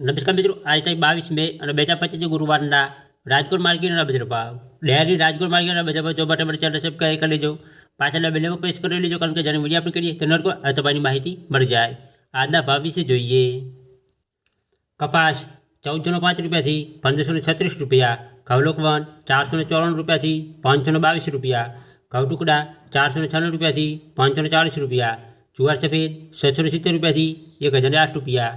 નમસ્કાર મિત્રો આજે તારીખ બાવીસ મે અને બે હજાર પચીસ ગુરુવારના રાજકોટ માર્કેટના બજાર ભાવ ડેરી રાજકોટ માર્કેટના બજાર ભાવ જોવા માટે મારી ચેનલ સબસ્ક્રાઈબ કરી લેજો પાછળના બેલેમાં પ્રેસ કરી લેજો કારણ કે જ્યારે વિડીયો આપણે કરીએ તો નરકો આ તમારી માહિતી મળી જાય આજના ભાવ વિશે જોઈએ કપાસ ચૌદસો પાંચ રૂપિયાથી પંદરસો છત્રીસ રૂપિયા ઘઉલોક વન ચારસો ચોરાણું રૂપિયાથી પાંચસો બાવીસ રૂપિયા ઘઉ ટુકડા ચારસો છન્નું રૂપિયાથી પાંચસો ચાળીસ રૂપિયા જુવાર સફેદ છસો સિત્તેર રૂપિયાથી એક હજાર આઠ રૂપિયા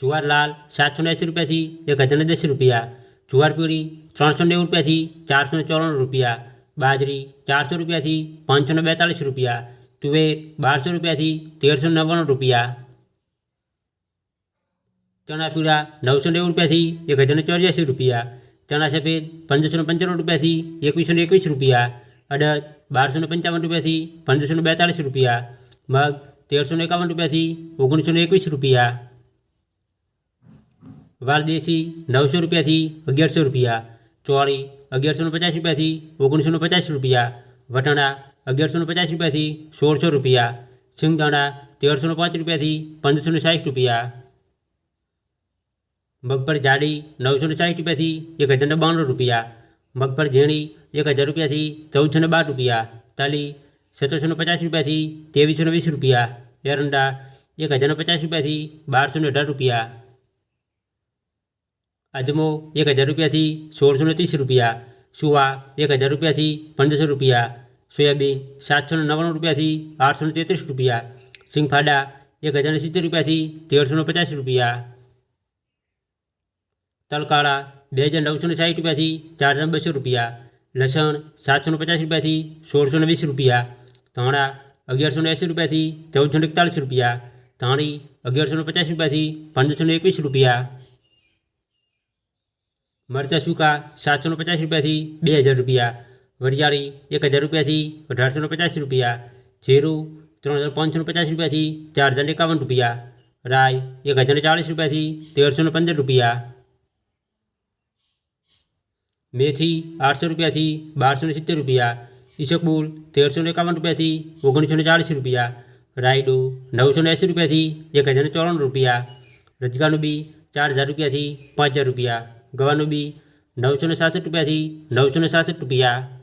જુવાર લાલ સાતસો એંસી રૂપિયાથી એક હજાર દસ રૂપિયા જુવાર પીળી ત્રણસો નેવું રૂપિયાથી ચારસો ચોરાણું રૂપિયા, બાજરી ચારસો રૂપિયાથી પાંચસો બેતાળીસ રૂપિયા, તુવેર બારસો રૂપિયાથી તેરસો નવ્વાણું રૂપિયા. ચણા પીળા નવસો નેવું રૂપિયાથી એક હજાર ચોર્યાસી રૂપિયા, ચણા સફેદ પંદરસો પંચાણું રૂપિયાથી એકવીસો એકવીસ રૂપિયા, અડદ બારસો પંચાવન રૂપિયાથી પંદરસો ને બેતાળીસ રૂપિયા, મગ તેરસો એકાવન રૂપિયાથી ઓગણીસો એકવીસ રૂપિયા. વાલદેશી નવસો રૂપિયાથી અગિયારસો રૂપિયા ચોળી અગિયારસો પચાસ રૂપિયાથી ઓગણીસો પચાસ રૂપિયા વટાણા અગિયારસો પચાસ રૂપિયાથી સોળસો રૂપિયા સિંગદાણા તેરસો પાંચ રૂપિયાથી પંદરસો સાઠ રૂપિયા મગફળી જાડી નવસો સાઠ રૂપિયાથી એક હજાર બાણું રૂપિયા મગફળી ઝીણી એક હજાર રૂપિયાથી ચૌદસો બાર રૂપિયા તલી સત્તરસો પચાસ રૂપિયાથી ત્રેવીસો વીસ રૂપિયા એરંડા એક હજાર પચાસ રૂપિયાથી બારસો અઢાર રૂપિયા અજમો એક હજાર રૂપિયાથી સોળસો ત્રીસ રૂપિયા સુવા એક હજાર રૂપિયાથી પંદરસો રૂપિયા સોયાબીન સાતસો નવ્વાણું રૂપિયાથી આઠસો તેત્રીસ રૂપિયા સિંગફાડા એક હજાર સિત્તેર રૂપિયાથી તેરસો પચાસ રૂપિયા તલકાળા બે હજાર નવસો સાઠ રૂપિયાથી ચાર હજાર બસો રૂપિયા લસણ સાતસો પચાસ રૂપિયાથી સોળસો વીસ રૂપિયા ધાણા અગિયારસો એંસી રૂપિયાથી ચૌદસો એકતાળીસ રૂપિયા ધાણી અગિયારસો પચાસ રૂપિયાથી પંદરસો એકવીસ રૂપિયા મરચાં સૂકા સાતસો પચાસ રૂપિયાથી બે હજાર રૂપિયા વરિયાળી એક હજાર રૂપિયાથી અઢારસો પચાસ રૂપિયા જીરું ત્રણ હજાર પાંચસો પચાસ રૂપિયાથી ચાર હજાર એકાવન રૂપિયા રાય એક હજાર ચાળીસ રૂપિયાથી તેરસો પંદર રૂપિયા મેથી આઠસો રૂપિયાથી બારસો સિત્તેર રૂપિયા ઈસકબુલ તેરસો એકાવન રૂપિયાથી ઓગણીસો ચાળીસ રૂપિયા રાયડો નવસો એંસી રૂપિયાથી એક હજાર ચોરાણું રૂપિયા રજગાનું બી ચાર હજાર રૂપિયાથી પાંચ હજાર રૂપિયા ગવાનું બી નવસો સાસઠ રૂપિયાથી નવસો સાસઠ રૂપિયા